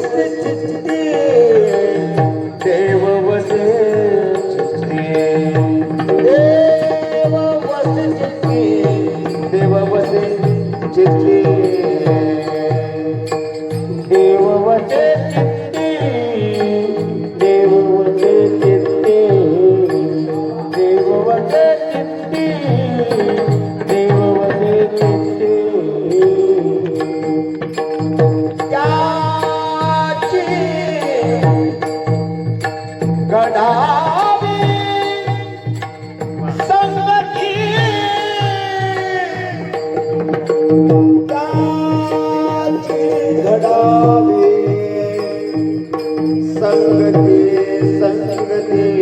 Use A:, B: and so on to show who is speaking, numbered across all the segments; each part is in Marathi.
A: ரசிச்சிட்டு धावे संगते।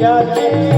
A: त्याची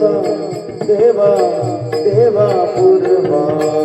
A: દેવા દેવા દેવા પુરવા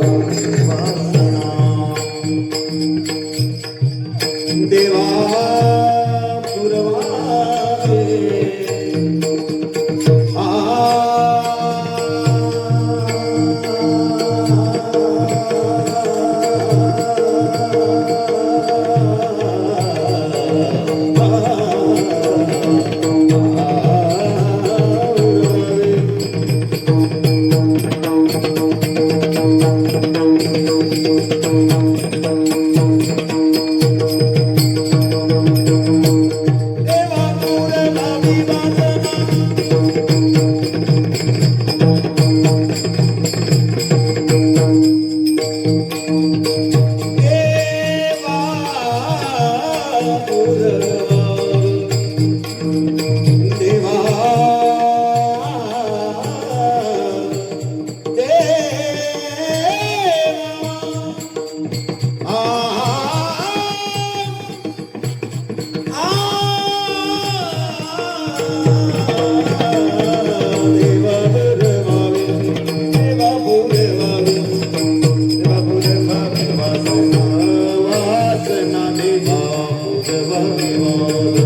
A: Thank you.